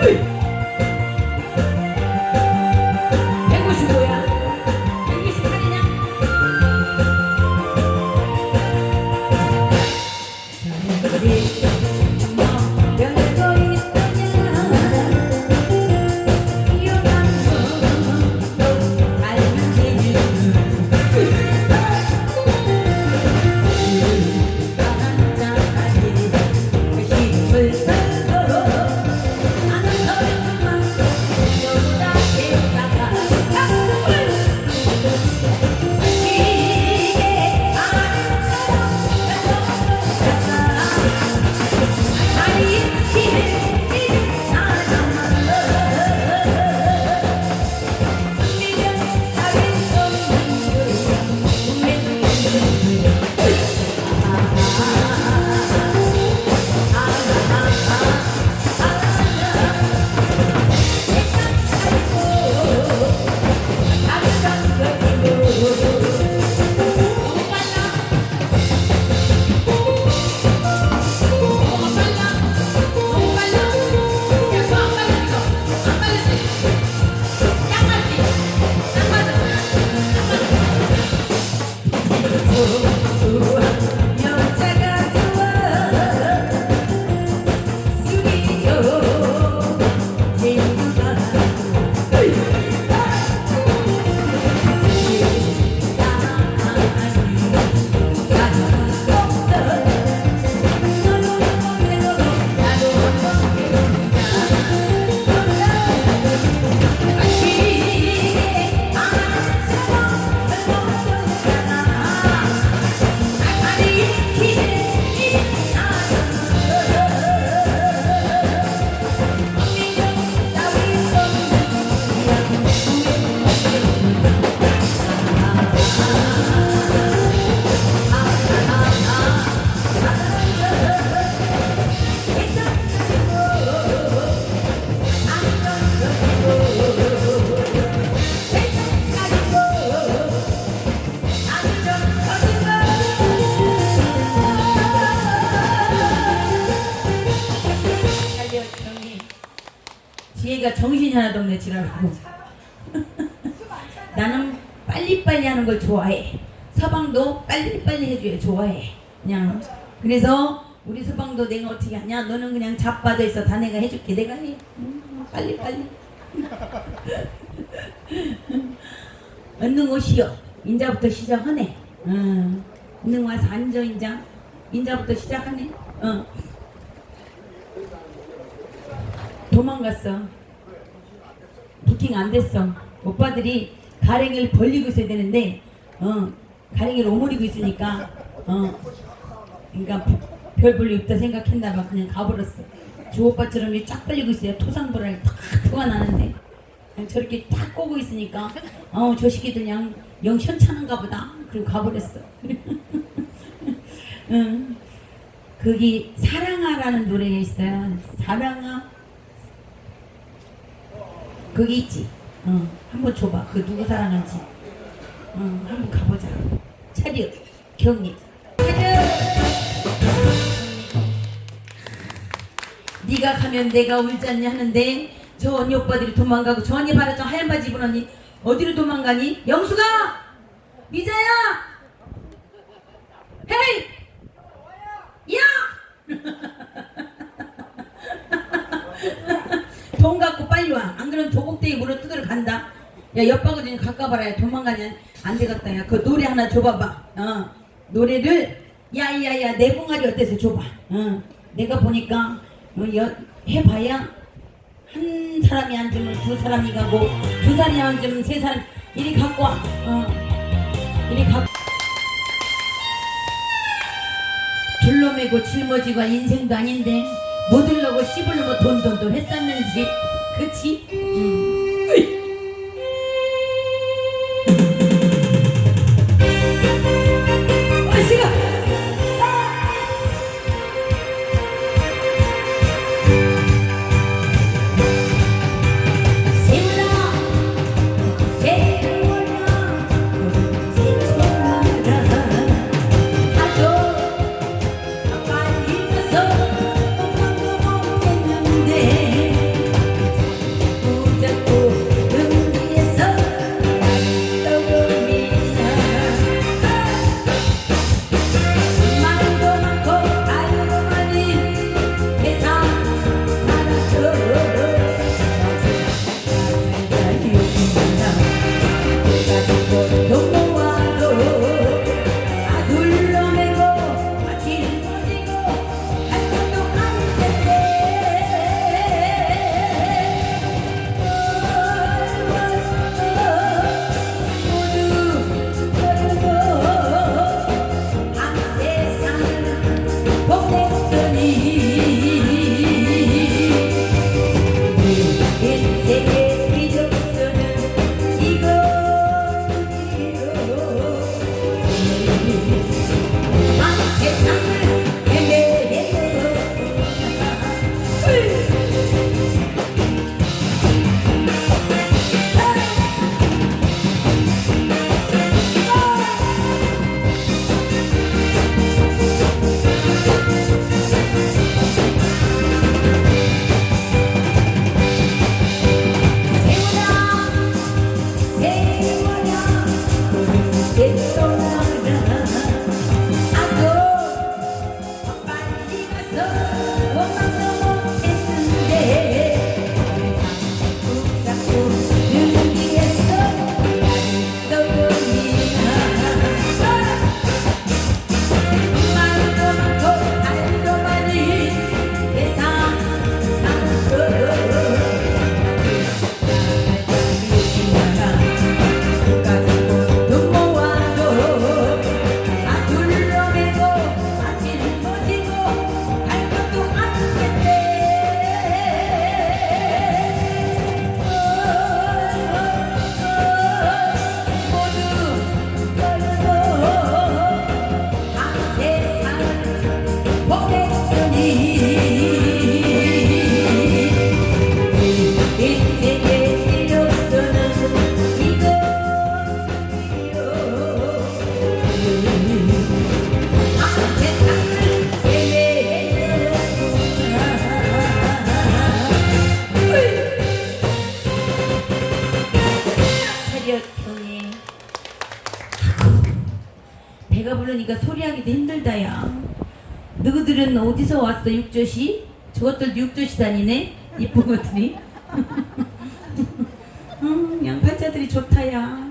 は。 지랄하고 나는 빨리빨리 하는 걸 좋아해. 서방도 빨리빨리 해줘야 좋아해. 그냥 그래서 우리 서방도 내가 어떻게 하냐? 너는 그냥 자빠져 있어. 다 내가 해줄게. 내가 해. 음, 빨리빨리. 얻는 곳이요 인자부터 시작하네. 응. 얻는 와서 앉아 인자. 인자부터 시작하네. 어. 도망갔어. 부킹 안 됐어. 오빠들이 가랭이를 벌리고 있어야 되는데, 어, 가랭이를 오므리고 있으니까, 어, 그러니까 별 볼일 없다 생각했나 봐. 그냥 가버렸어. 주 오빠처럼 이쫙 벌리고 있어야 토상보라를 탁 토가 나는데, 그냥 저렇게 탁 꼬고 있으니까, 어, 저 새끼들 그냥 영 현찮은가 보다. 그리고 가버렸어. 응. 거기 사랑아라는 노래가 있어요. 사랑아. 거기 있지. 어, 한번 줘봐. 그 누구 사랑한지. 어, 한번 가보자. 차렷, 경례. 차렷. 네가 가면 내가 울지 않냐 하는데 저 언니 오빠들이 도망가고 저 언니 봐라 저 하얀 바지 입은 언니 어디로 도망가니? 영수가! 미자야! 헤이! 야! 돈 갖고 빨리 와. 안 그러면 조곡대에 물어 뜯으러 간다. 야, 옆바구니 가까봐라. 야, 도망가냐? 안 되겠다. 야, 그 노래 하나 줘봐봐. 어, 노래를, 야, 야, 야, 내 봉아리 어때서 줘봐. 어, 내가 보니까, 어, 여, 해봐야, 한 사람이 앉으면 두 사람이 가고, 두 사람이 앉으면 세 사람, 이리 갖고 와. 어, 이리 갖고 둘러매고 짊어지고 인생도 아닌데 못 들려고 씹으려고 돈돈돈 했었는지 그치? 음. 왔어 육조시? 저것들도 육조시 다니네 이쁜 것들이. 음, 양팔자들이 좋다야.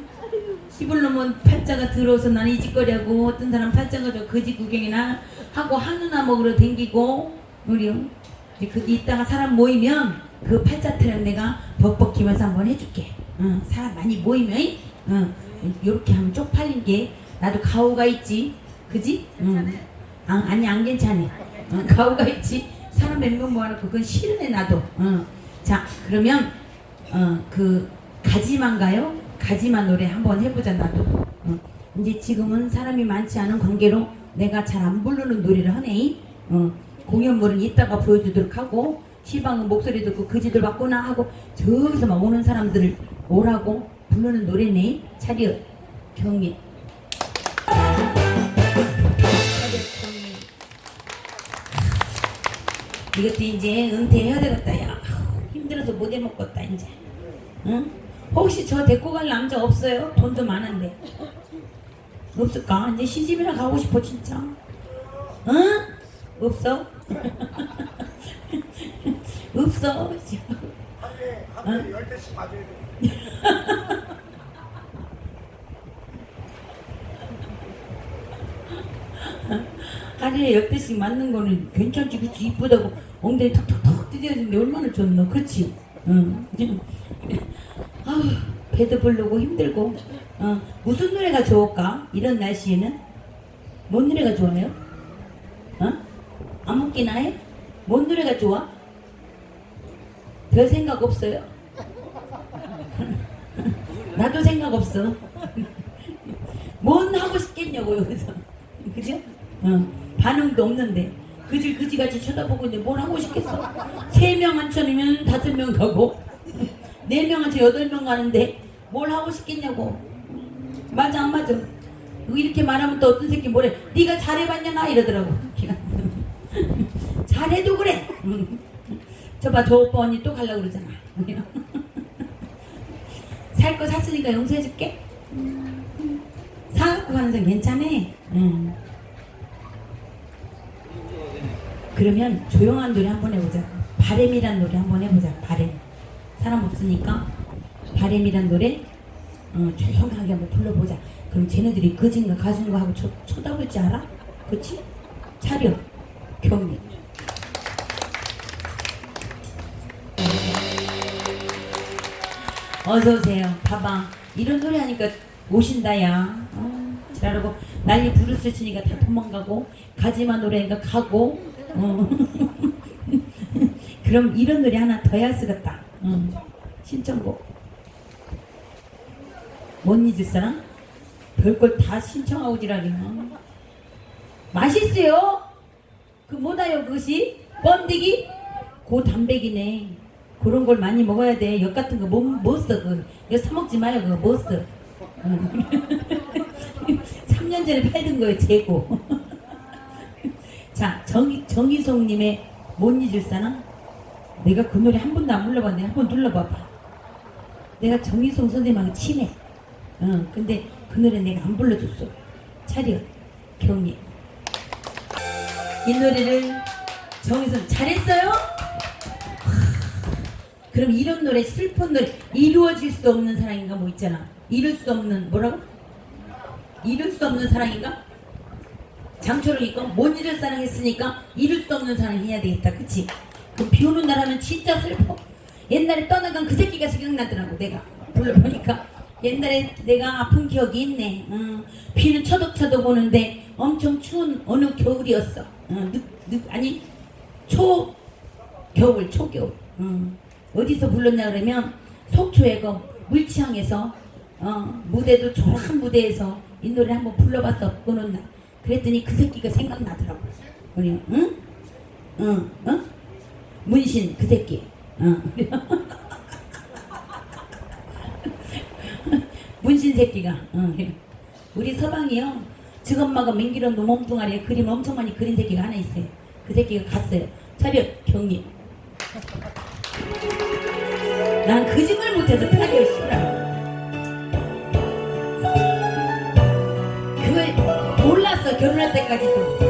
시골 놈은 팔자가 들어서 나는 이 짓거리하고 어떤 사람 팔자가 저 거지 구경이나 하고 한우나 먹으러 댕기고 우리 이제 거기 있다가 사람 모이면 그 팔자 타령 내가 벅벅 기면서 한번 해줄게. 응, 사람 많이 모이면 응, 요렇게 하면 쪽팔린 게 나도 가오가 있지. 그지? 응. 아, 아니 안 괜찮아 응, 가오가 있지 사람 몇 명 모아놓고 그건 싫으네 나도 응. 자 그러면 어, 그 가지만 가요? 가지만 노래 한번 해보자 나도. 어. 이제 지금은 사람이 많지 않은 관계로 내가 잘 안 부르는 노래를 하네. 어. 공연물은 이따가 보여주도록 하고 시방은 목소리 듣고 그지들 왔구나 하고 저기서 막 오는 사람들을 오라고 부르는 노래네. 차렷 경례. 이것도 이제 은퇴해야 되겠다 야 힘들어서 못 해먹겠다 이제 응? 혹시 저 데리고 갈 남자 없어요? 돈도 많은데 없을까? 이제 시집이나 가고 싶어 진짜 응? 없어? 없어 하루에 열 대씩 맞아야 돼. 하루에 열 대씩 맞는 거는 괜찮지 그치 이쁘다고 엉덩이 턱턱턱 뜯어주는데 얼마나 좋노 그치 응. 아우 배도 부르고 힘들고 어, 무슨 노래가 좋을까 이런 날씨에는 뭔 노래가 좋아요? 어? 아무끼나 해? 뭔 노래가 좋아? 별 생각 없어요? 나도 생각 없어 뭔 하고 싶겠냐고 여기서 그죠? 어, 반응도 없는데 그질 그지같이 쳐다보고 있는데 뭘 하고 싶겠어? 세 명 한천이면 다섯 명 가고? 네 명 한천 여덟 명 가는데 뭘 하고 싶겠냐고? 맞아 안 맞아? 이렇게 말하면 또 어떤 새끼 뭐래? 네가 잘해봤냐 나? 이러더라고. 잘해도 그래. 저봐 저 오빠 언니 또 가려고 그러잖아. 살 거 샀으니까 용서해줄게. 사갖고 가는 사람 괜찮아. 응. 그러면 조용한 노래 한번 해보자. 바램이란 노래 한번 해보자. 바램. 사람 없으니까 바램이란 노래 어, 조용하게 한번 불러보자. 그럼 쟤네들이 그진가 가수인가 하고 쳐, 쳐다볼 줄 알아? 그치? 차려. 경례. 어서 오세요. 봐봐. 이런 노래 하니까 오신다 야. 어, 지랄하고 난리 부르스 치니까 다 도망가고 가지마 노래니까 가고. 어. 그럼 이런 노래 하나 더 해야 쓰겠다. 응. 신청곡. 못 잊을 사람? 별걸 다 신청하고 지랄이야. 맛있어요? 그 뭐다요 그것이? 번데기? 고 단백이네. 그런 걸 많이 먹어야 돼. 엿 같은 거 못, 못 써. 그, 이거 사먹지 마요. 그거 못 써. 응. 3년 전에 팔던 거예요, 재고. 자, 정, 정희송님의 못 잊을 사람? 내가 그 노래 한 번도 안 불러봤는데 한 번 눌러봐봐. 내가 정희송 선생님하고 친해. 어, 근데 그 노래 내가 안 불러줬어. 차려, 경리. 이 노래를 정희송 잘했어요? 그럼 이런 노래 슬픈 노래 이루어질 수 없는 사랑인가 뭐 있잖아 이룰 수 없는 뭐라고? 이룰 수 없는 사랑인가? 장초롱이니까 못 이룰 사랑 했으니까 이룰 수 없는 사랑 해야 되겠다 그치? 그럼 비 오는 날 하면 진짜 슬퍼 옛날에 떠나간 그 새끼가 생각나더라고 내가 불러보니까 옛날에 내가 아픈 기억이 있네 응. 비는 처덕처덕 오는데 엄청 추운 어느 겨울이었어 응. 늦, 늦, 아니 초 겨울 초겨울 응. 어디서 불렀냐 그러면 속초에 그 물치항에서 어, 무대도 조용한 무대에서 이 노래 한번 불러봤어 어느 날 그랬더니 그 새끼가 생각나더라고 우리 응? 응? 응? 문신 그 새끼 응. 문신 새끼가 응. 우리 서방이요 직엄마가 맹기론도 몸뚱아리에 그림 엄청 많이 그린 새끼가 하나 있어요 그 새끼가 갔어요 차렷 경리 난 거짓말 못해서 타기가 싫어. 결혼할 때까지도.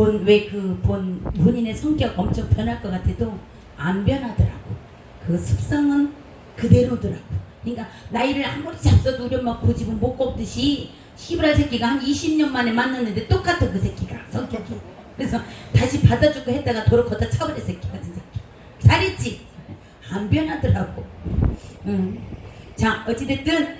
본, 왜 그 본, 본인의 성격 엄청 변할 것 같아도 안 변하더라고. 그 습성은 그대로더라고. 그러니까 나이를 아무리 잡숴도 우리 엄마 고집은 못 꼽듯이 시브라 새끼가 한 20년 만에 만났는데 똑같아 그 새끼가 성격이. 그래서 다시 받아주고 했다가 도로 걷다 차버려 새끼 같은 새끼. 잘했지? 안 변하더라고. 응. 자 어찌됐든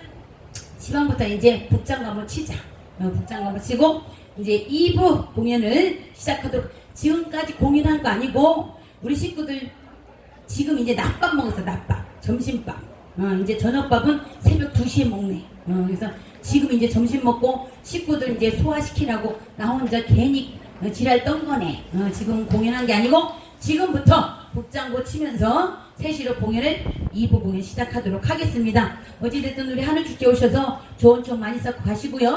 시방부터 이제 북장 한번 치자. 어, 북장 한번 치고 이제 2부 공연을 시작하도록 지금까지 공연한 거 아니고 우리 식구들 지금 이제 낮밥 먹었어 낮밥. 점심밥. 어, 이제 저녁밥은 새벽 2시에 먹네. 어, 그래서 지금 이제 점심 먹고 식구들 이제 소화시키라고 나 혼자 괜히 어, 지랄 떤 거네. 어, 지금 공연한 게 아니고 지금부터 북장고 치면서 3시로 공연을 2부 공연 시작하도록 하겠습니다. 어찌됐든 우리 하늘축제 오셔서 좋은 총 많이 쌓고 가시고요.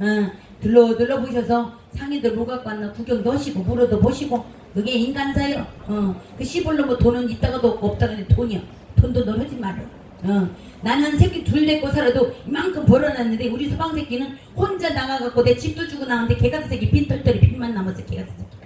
어, 둘러 보셔서 상인들 뭐 갖고 왔나 구경도 하시고 물어도 보시고 그게 인간사요. 어, 그 시골로 뭐 돈은 있다가도 없고 없다가도 돈이요. 돈도 널하지 말아. 어, 나는 새끼 둘 데리고 살아도 이만큼 벌어놨는데 우리 수방 새끼는 혼자 나가갖고 내 집도 주고 나왔는데 개 같은 새끼 빈털털이 빚만 남았어 개 같은 새끼.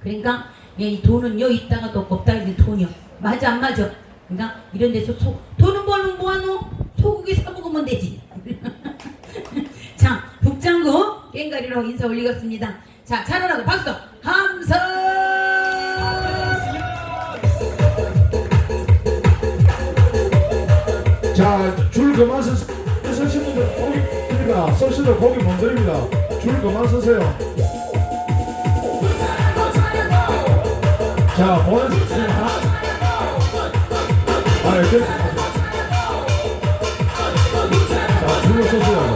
그러니까 야, 이 돈은요 있다가도 없고 없다가도 돈이요. 맞아 안 맞아? 그러니까 이런 데서 소, 돈은 벌면 뭐하노? 소고기 사 먹으면 되지. 자, 북장구 깽가리로 인사 올리겠습니다. 자, 잘하라고 박수! 함성! 자, 줄 그만 서, 분들 고기 드립니다. 서시들 고기 못 드립니다. 줄 그만 서세요. 자, 모여 주세요. 하나. 아, 이렇게. 자, 서세요. 서세요.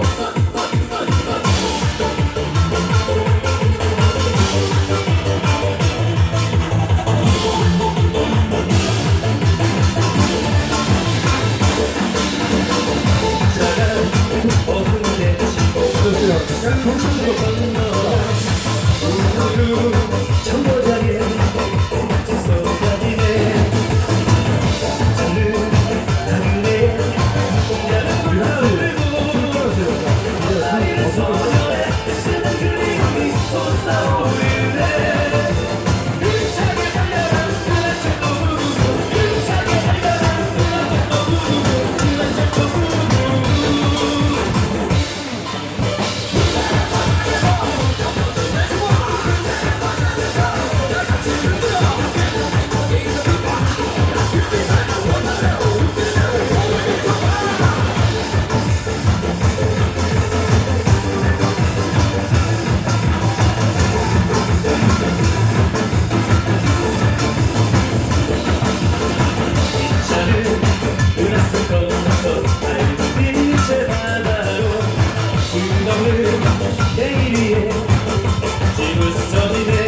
olvidé.